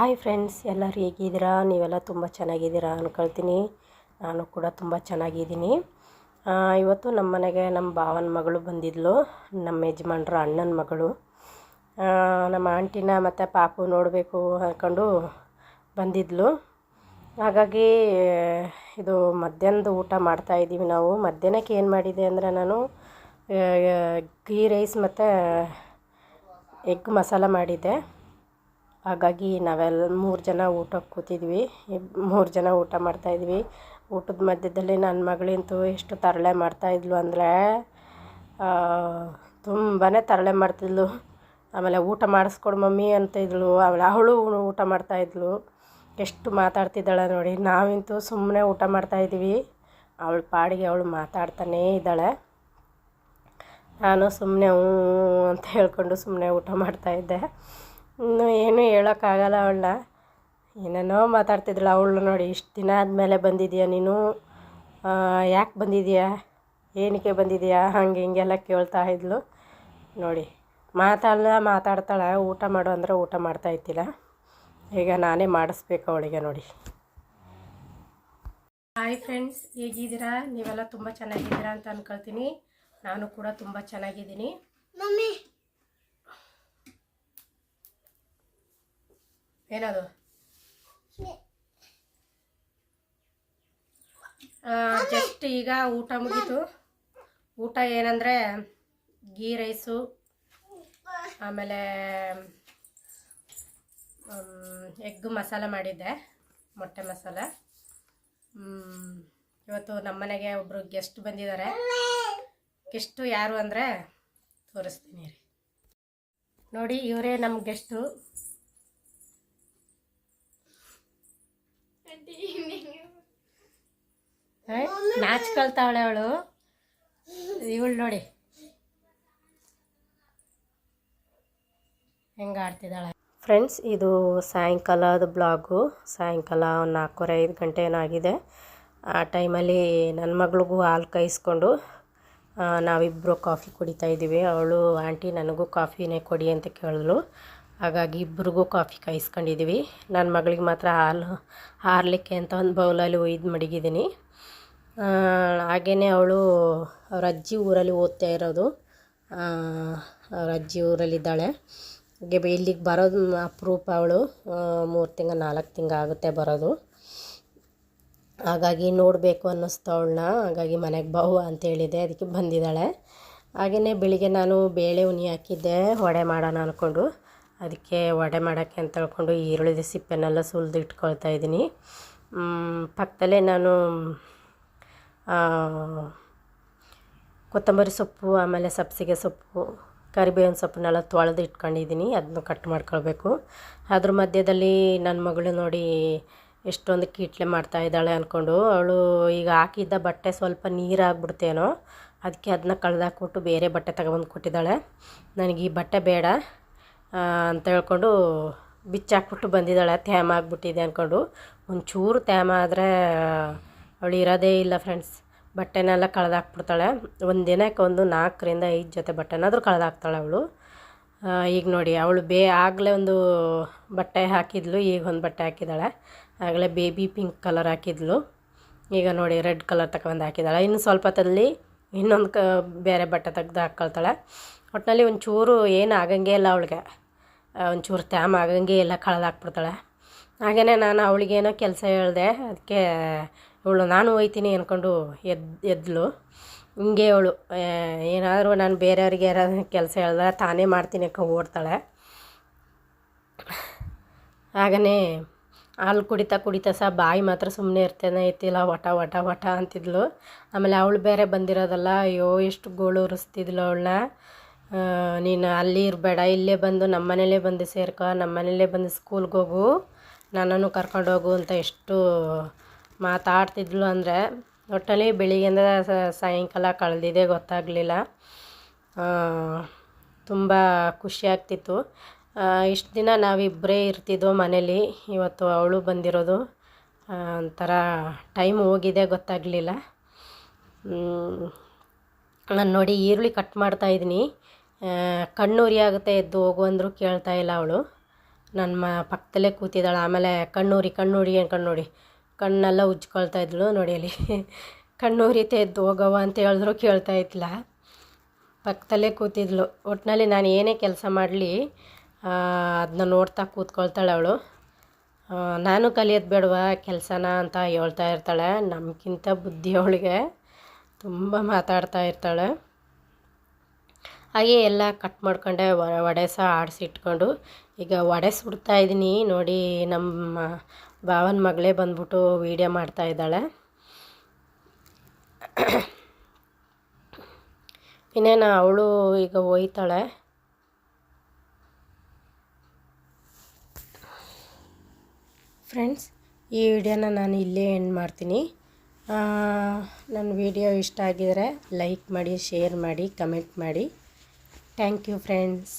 Hi friends, ಎಲ್ಲರೂ ಹೇಗಿದ್ದೀರಾ? ನೀವೆಲ್ಲ ತುಂಬ ಚೆನ್ನಾಗಿದ್ದೀರಾ ಅಂದ್ಕೊಳ್ತೀನಿ ನಾನು ಕೂಡ ತುಂಬ ಚೆನ್ನಾಗಿದ್ದೀನಿ. ಇವತ್ತು ನಮ್ಮ ಮನೆಗೆ ನಮ್ಮ ಭಾವನ ಮಗಳು ಬಂದಿದ್ಲು. ನಮ್ಮ ಯಜಮಾನ್ರ ಅಣ್ಣನ ಮಗಳು. ನಮ್ಮ ಆಂಟಿನ ಮತ್ತು ಪಾಪು ನೋಡಬೇಕು ಅಂದ್ಕೊಂಡು ಬಂದಿದ್ಲು. ಹಾಗಾಗಿ, ಇದು ಮಧ್ಯಾಹ್ನದ ಊಟ ಮಾಡ್ತಾಯಿದ್ದೀವಿ ನಾವು. ಮಧ್ಯಾಹ್ನಕ್ಕೆ ಏನು ಮಾಡಿದೆ ಅಂದರೆ ನಾನು ಗೀ ರೈಸ್ ಮತ್ತು ಎಗ್ ಮಸಾಲ ಮಾಡಿದ್ದೆ. ಹಾಗಾಗಿ ನಾವೆಲ್ಲ ಮೂರು ಜನ ಊಟಕ್ಕೆ ಕೂತಿದ್ವಿ. ಮೂರು ಜನ ಊಟ ಮಾಡ್ತಾಯಿದ್ವಿ ಊಟದ ಮಧ್ಯದಲ್ಲಿ ನನ್ನ ಮಗಳಂತೂ ಎಷ್ಟು ತರಳೆ ಮಾಡ್ತಾಯಿದ್ಲು ಅಂದರೆ ತುಂಬಾ ತರಳೆ ಮಾಡ್ತಿದ್ಲು. ಆಮೇಲೆ ಊಟ ಮಾಡಿಸ್ಕೊಡು ಮಮ್ಮಿ ಅಂತ ಇದ್ಳು ಆಮೇಲೆ ಅವಳು ಊಟ ಮಾಡ್ತಾಯಿದ್ಳು ಎಷ್ಟು ಮಾತಾಡ್ತಿದ್ದಾಳೆ ನೋಡಿ. ನಾವಂತೂ ಸುಮ್ಮನೆ ಊಟ ಮಾಡ್ತಾಯಿದ್ವಿ ಅವಳ ಪಾಡಿಗೆ ಅವಳು ಮಾತಾಡ್ತಾನೇ ಇದ್ದಾಳೆ. ನಾನು ಸುಮ್ಮನೆ ಹ್ಞೂ ಅಂತ ಹೇಳ್ಕೊಂಡು ಸುಮ್ಮನೆ ಊಟ ಮಾಡ್ತಾಯಿದ್ದೆ ಇನ್ನು ಏನೂ ಹೇಳೋಕ್ಕಾಗಲ್ಲ ಅವಳನ್ನ. ಏನೇನೋ ಮಾತಾಡ್ತಿದ್ಳು ಅವಳು ನೋಡಿ ಇಷ್ಟು ದಿನ ಆದಮೇಲೆ ಬಂದಿದ್ಯಾ ನೀನು? ಯಾಕೆ ಬಂದಿದ್ಯಾ? ಏನಕ್ಕೆ ಬಂದಿದ್ಯಾ? ಹಂಗೆ ಹಿಂಗೆಲ್ಲ ಕೇಳ್ತಾ ಇದ್ಲು. ನೋಡಿ ಮಾತಾಡಲ್ಲ ಮಾತಾಡ್ತಾಳೆ ಊಟ ಮಾಡು ಅಂದರೆ ಊಟ ಮಾಡ್ತಾ ಇದ್ದಿಲ್ಲ ಈಗ ನಾನೇ ಮಾಡಿಸ್ಬೇಕು ಅವಳಿಗೆ ನೋಡಿ. ಹಾಯ್ ಫ್ರೆಂಡ್ಸ್ ಹೇಗಿದ್ದೀರಾ? ನೀವೆಲ್ಲ ತುಂಬ ಚೆನ್ನಾಗಿದ್ದೀರಾ ಅಂತ ಅಂದ್ಕೊಳ್ತೀನಿ ನಾನು ಕೂಡ ತುಂಬ ಚೆನ್ನಾಗಿದ್ದೀನಿ ಮಮ್ಮಿ ಏನದು? ಜಸ್ಟ್ ಈಗ ಊಟ ಮುಗೀತು. ಊಟ ಏನಂದರೆ ಗೀ ರೈಸು, ಆಮೇಲೆ ಎಗ್ ಮಸಾಲ ಮಾಡಿದ್ದೆ, ಮೊಟ್ಟೆ ಮಸಾಲ. ಇವತ್ತು ನಮ್ಮನೆಗೆ ಒಬ್ಬರು ಗೆಸ್ಟ್ ಬಂದಿದ್ದಾರೆ. ಗೆಸ್ಟು ಯಾರು ಅಂದರೆ ತೋರಿಸ್ತೀನಿ ನೋಡಿ, ಇವರೇ ನಮ್ಮ ಗೆಸ್ಟು ನಾಚ್ಕೊಳ್ತಾವಳೆ ಅವಳು ಇವಳು ನೋಡಿ. ಹೆಂಗೆ ಆಡ್ತಿದ್ದಾಳೆ. ಫ್ರೆಂಡ್ಸ್ ಇದು ಸಾಯಂಕಾಲದ ಬ್ಲಾಗು. ಸಾಯಂಕಾಲ ಒಂದು ನಾಲ್ಕೂವರೆ ಐದು ಗಂಟೆ ಏನಾಗಿದೆ ಆ ಟೈಮಲ್ಲಿ ನನ್ನ ಮಗಳಿಗೂ ಹಾಲು ಕಾಯಿಸ್ಕೊಂಡು ನಾವಿಬ್ಬರು ಕಾಫಿ ಕುಡಿತಾ ಇದ್ದೀವಿ. ಅವಳು, ಆಂಟಿ, ನನಗೂ ಕಾಫಿನೇ ಕೊಡಿ ಅಂತ ಕೇಳಿದ್ಲು. ಹಾಗಾಗಿ ಇಬ್ಬರಿಗೂ ಕಾಫಿ ಕಾಯಿಸ್ಕೊಂಡಿದ್ದೀವಿ ನನ್ನ ಮಗಳಿಗೆ ಮಾತ್ರ ಹಾಲು ಹಾರಲಿಕ್ಕೆ ಅಂತ ಒಂದು ಬೌಲಲ್ಲಿ ಒಯ್ದು ಮಡಗಿದ್ದೀನಿ. ಹಾಗೆಯೇ ಅವಳು ಅವ್ರ ಅಜ್ಜಿ ಊರಲ್ಲಿ ಓದ್ತಾ ಇರೋದು. ಅವ್ರ ಅಜ್ಜಿ ಊರಲ್ಲಿದ್ದಾಳೆ. ಹಾಗೆ ಇಲ್ಲಿಗೆ ಬರೋದು ಅಪರೂಪ ಅವಳು. ಮೂರು ತಿಂಗ ನಾಲ್ಕು ತಿಂಗ ಆಗುತ್ತೆ ಬರೋದು. ಹಾಗಾಗಿ ನೋಡಬೇಕು ಅನ್ನಿಸ್ತು ಅವಳನ್ನ. ಹಾಗಾಗಿ ಮನೆಗೆ ಬಹು ಅಂತ ಹೇಳಿದೆ. ಅದಕ್ಕೆ ಬಂದಿದ್ದಾಳೆ. ಹಾಗೆಯೇ ಬೆಳಿಗ್ಗೆ ನಾನು ಬೇಳೆ ಉನಿ ಹಾಕಿದ್ದೆ. ವಡೆ ಮಾಡೋಣ ಅಂದ್ಕೊಂಡು ಅದಕ್ಕೆ ವಡೆ ಮಾಡೋಕ್ಕೆ ಅಂತ ಹೇಳ್ಕೊಂಡು ಈರುಳ್ಳಿ ಸಿಪ್ಪೆನೆಲ್ಲ ಸುಲಿದು ಇಟ್ಕೊಳ್ತಾ ಇದ್ದೀನಿ. ಪಕ್ಕದಲ್ಲೇ ನಾನು ಕೊತ್ತಂಬರಿ ಸೊಪ್ಪು, ಆಮೇಲೆ ಸಬ್ಸಿಗೆ ಸೊಪ್ಪು, ಕರಿಬೇವಿನ ಸೊಪ್ಪನ್ನೆಲ್ಲ ತೊಳೆದು ಇಟ್ಕೊಂಡಿದ್ದೀನಿ. ಅದನ್ನು ಕಟ್ ಮಾಡ್ಕೊಳ್ಬೇಕು. ಅದ್ರ ಮಧ್ಯದಲ್ಲಿ ನನ್ನ ಮಗಳು ನೋಡಿ ಎಷ್ಟೊಂದು ಕೀಟ್ಲೆ ಮಾಡ್ತಾ ಇದ್ದಾಳೆ ಅಂದ್ಕೊಂಡು ಅವಳು ಈಗ ಹಾಕಿದ್ದ ಬಟ್ಟೆ ಸ್ವಲ್ಪ ನೀರಾಗ್ಬಿಡ್ತೇನೋ, ಅದಕ್ಕೆ ಅದನ್ನ ಕಳೆದಾಕ್ಬಿಟ್ಟು ಬೇರೆ ಬಟ್ಟೆ ತಗೊಬಂದು ಕೊಟ್ಟಿದ್ದಾಳೆ. ನನಗೆ ಈ ಬಟ್ಟೆ ಬೇಡ. ಅಂತ ಹೇಳ್ಕೊಂಡು ಬಿಚ್ಚಾಕ್ಬಿಟ್ಟು ಬಂದಿದ್ದಾಳೆ. ತ್ಯಾಮ ಆಗಿಬಿಟ್ಟಿದೆ ಅಂದ್ಕೊಂಡು ಒಂಚೂರು ತ್ಯಾಮ ಆದರೆ ಅವಳು ಇರೋದೇ ಇಲ್ಲ ಫ್ರೆಂಡ್ಸ್ ಬಟ್ಟೆನೆಲ್ಲ ಕಳೆದಾಕ್ಬಿಡ್ತಾಳೆ. ಒಂದು ದಿನಕ್ಕೆ ಒಂದು ನಾಲ್ಕರಿಂದ ಐದು ಜೊತೆ ಬಟ್ಟೆನಾದರೂ ಕಳೆದಾಕ್ತಾಳೆ ಅವಳು. ಈಗ ನೋಡಿ, ಅವಳು ಬೇ, ಆಗಲೇ ಒಂದು ಬಟ್ಟೆ ಹಾಕಿದ್ಲು, ಈಗ ಒಂದು ಬಟ್ಟೆ ಹಾಕಿದ್ದಾಳೆ. ಆಗಲೇ ಬೇಬಿ ಪಿಂಕ್ ಕಲರ್ ಹಾಕಿದ್ಲು. ಈಗ ನೋಡಿ ರೆಡ್ ಕಲರ್ ತಗೊಂಡು ಹಾಕಿದ್ದಾಳೆ. ಇನ್ನು ಸ್ವಲ್ಪ ಹೊತ್ತಲ್ಲಿ ಇನ್ನೊಂದು ಕ, ಬೇರೆ ಬಟ್ಟೆ ತೆಗ್ದು ಹಾಕ್ಕೊಳ್ತಾಳೆ ಒಟ್ಟಿನಲ್ಲಿ ಒಂಚೂರು ಏನು ಆಗಂಗೇ ಇಲ್ಲ ಅವಳಿಗೆ. ಒಂಚೂರು ತ್ಯಾಮ ಆಗಂಗೆ ಎಲ್ಲ ಕಳೆದಾಕ್ಬಿಡ್ತಾಳೆ. ಹಾಗೆಯೇ ನಾನು ಅವಳಿಗೇನೋ ಕೆಲಸ ಹೇಳಿದೆ, ಅದಕ್ಕೆ ಇವಳು ನಾನು ಹೋಯ್ತೀನಿ ಅಂದ್ಕೊಂಡು ಎದ್, ಎದ್ಲು. ಹಿಂಗೆ ಅವಳು ಏನಾದರೂ ನಾನು ಬೇರೆಯವ್ರಿಗೆ ಯಾರಾದ್ರೂ ಕೆಲಸ ಹೇಳಿದ್ರೆ ತಾನೇ ಮಾಡ್ತೀನಿ ಅಕ್ಕ ಓಡ್ತಾಳೆ. ಹಾಗೇನೇ ಹಾಲು ಕುಡಿತಾ ಕುಡಿತಾ ಸಹ ಬಾಯಿ ಮಾತ್ರ ಸುಮ್ಮನೆ ಇರ್ತೇನೆ ಇತ್ತಿಲ್ಲ ವಟ ವಟ ವಟ ಅಂತಿದ್ಲು. ಆಮೇಲೆ ಅವಳು ಬೇರೆ ಬಂದಿರೋದಲ್ಲ, ಅಯ್ಯೋ, ಎಷ್ಟು ಗೋಳು ಉರಿಸ್ತಿದ್ಲು ಅವಳನ್ನ. ನೀನು ಅಲ್ಲಿ ಇರಬೇಡ, ಇಲ್ಲೇ ಬಂದು ನಮ್ಮ ಮನೇಲೇ ಬಂದು ಸೇರ್ಕೊ, ನಮ್ಮ ಮನೇಲೇ ಬಂದು ಸ್ಕೂಲ್ಗೆ ಹೋಗು, ನನ್ನನ್ನು ಕರ್ಕೊಂಡು ಹೋಗು ಅಂತ ಎಷ್ಟು ಮಾತಾಡ್ತಿದ್ಲು ಅಂದರೆ, ಒಟ್ಟಲ್ಲಿ ಬೆಳಿಗ್ಗೆಯಿಂದ ಸಾಯಂಕಾಲ ಕಳೆದಿದೆ ಗೊತ್ತಾಗಲಿಲ್ಲ. ತುಂಬ ಖುಷಿ ಆಗ್ತಿತ್ತು. ಇಷ್ಟು ದಿನ ನಾವಿಬ್ಬರೇ ಇರ್ತಿದ್ದೋ ಮನೇಲಿ, ಇವತ್ತು ಅವಳು ಬಂದಿರೋದು. ಒಂಥರ ಟೈಮ್ ಹೋಗಿದೆ ಗೊತ್ತಾಗಲಿಲ್ಲ. ನಾನು ನೋಡಿ ಈರುಳ್ಳಿ ಕಟ್ ಮಾಡ್ತಾಯಿದ್ದೀನಿ ಕಣ್ಣು ಉರಿ ಆಗುತ್ತೆ ಎದ್ದು ಹೋಗು ಅಂದರೂ ಕೇಳ್ತಾ ಇಲ್ಲ ಅವಳು. ನನ್ನ ಮ ಪಕ್ಕದಲ್ಲೇ ಕೂತಿದ್ದಾಳೆ. ಆಮೇಲೆ ಕಣ್ಣೂರಿ ಕಣ್ಣೂರಿ ಏನು ನೋಡಿ ಕಣ್ಣೆಲ್ಲ ಉಜ್ಕೊಳ್ತಾ ಇದ್ಳು ನೋಡಿ ಅಲ್ಲಿ. ಕಣ್ಣೂರಿತೆ ಎದ್ದು ಹೋಗವ ಅಂತ ಹೇಳಿದ್ರು ಕೇಳ್ತಾ ಇದ್ಲ. ಪಕ್ಕದಲ್ಲೇ ಕೂತಿದ್ಳು ಒಟ್ಟಿನಲ್ಲಿ ನಾನು ಏನೇ ಕೆಲಸ ಮಾಡಲಿ ಅದನ್ನ ನೋಡ್ತಾ ಕೂತ್ಕೊಳ್ತಾಳೆ ಅವಳು. ನಾನು ಕಲಿಯೋದು ಬೇಡವಾ ಕೆಲಸನ ಅಂತ ಹೇಳ್ತಾ ಇರ್ತಾಳೆ. ನಮಗಿಂತ ಬುದ್ಧಿ ಅವಳಿಗೆ ತುಂಬ ಮಾತಾಡ್ತಾ ಇರ್ತಾಳೆ. ಹಾಗೆ ಎಲ್ಲ ಕಟ್ ಮಾಡ್ಕೊಂಡೆ ವಡೆ ಸಹ ಆಡಿಸಿಟ್ಕೊಂಡು ಈಗ ವಡೆ ಸುಡ್ತಾ ಇದ್ದೀನಿ. ನೋಡಿ ನಮ್ಮ ಭಾವನ ಮಗಳೇ ಬಂದ್ಬಿಟ್ಟು ವೀಡಿಯೋ ಮಾಡ್ತಾ ಇದ್ದಾಳೆ. ಇನ್ನೇನು ಅವಳು ಈಗ ಹೋಯ್ತಾಳೆ. ಫ್ರೆಂಡ್ಸ್ ಈ ವಿಡಿಯೋನ ನಾನು ಇಲ್ಲೇ ಎಂಡ್ ಮಾಡ್ತೀನಿ. ನನ್ನ ವಿಡಿಯೋ ಇಷ್ಟ ಆಗಿದರೆ ಲೈಕ್ ಮಾಡಿ ಶೇರ್ ಮಾಡಿ ಕಮೆಂಟ್ ಮಾಡಿ. Thank you friends